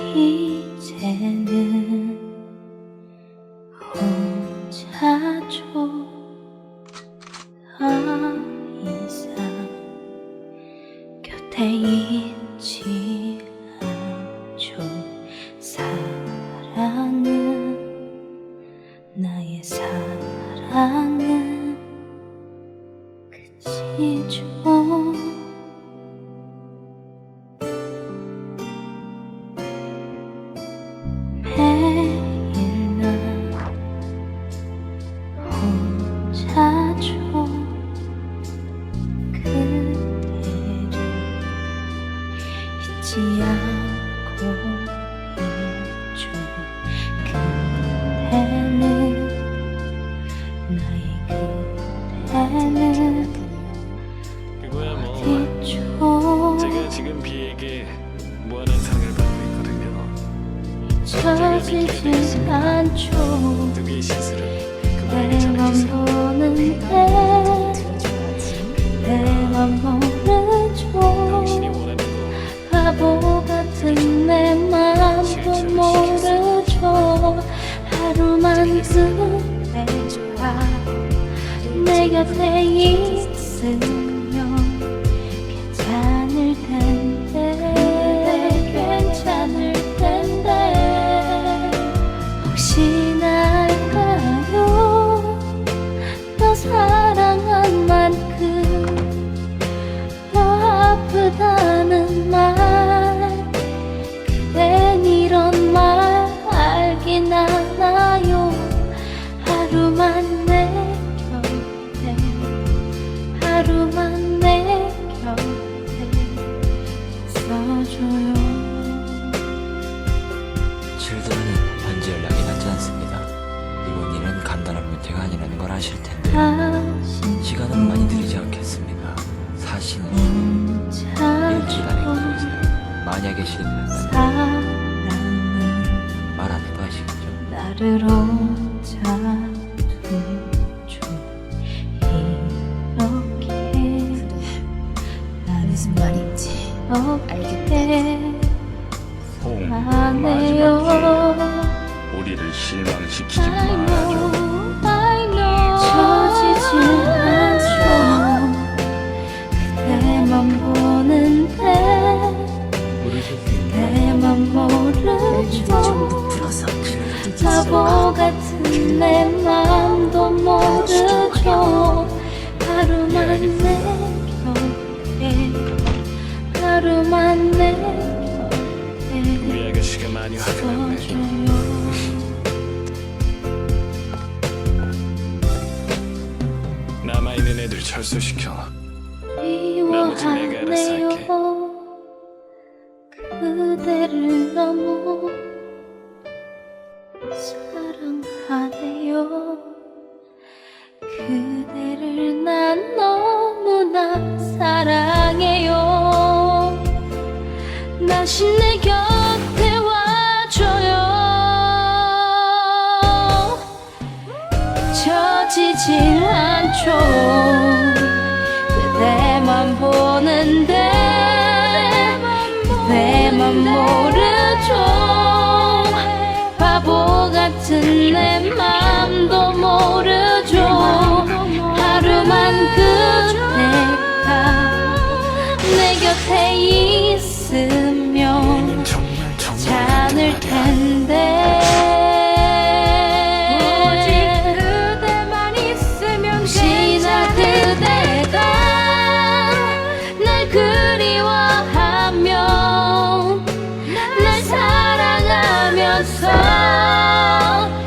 이제는 혼자죠. 더 이상 곁에 있지 않죠. 사랑은 나의 사랑은 그치죠 그거야 뭐 제가 지금 비에게 무한한 상을 받고 있거든요. 잊혀지지 않죠 칠드런은 현재 연락이 닿지 않습니다. 이번 일은 간단한 문제가 아니라는 걸 아실 텐데 시간은 많이 들이지 않겠습니다. 사실은 일주일 안에 끊으세요. 만약에 실패한다면 사랑은 말안 해도 아시겠죠? 나를 혼자 무슨 말인지 홍 하네요. 우리를 실망시키지 I 말아줘. know, I know. 처지질 않죠. 그대만 보는데 그대만 모르죠. 바보 같은 내 맘도 모르죠. 하루만 내 곁에 하루만 내 곁에 우리 아가씨가 많이 화가 났네. 남아있는 애들 철수시켜. 나머지 내가 알아서 할게. 그대를 너무 사랑하네요 그 그대만 모르죠. 바보 같은 내 맘도 모르죠. 하루만 그대가 내 곁에 있으 사랑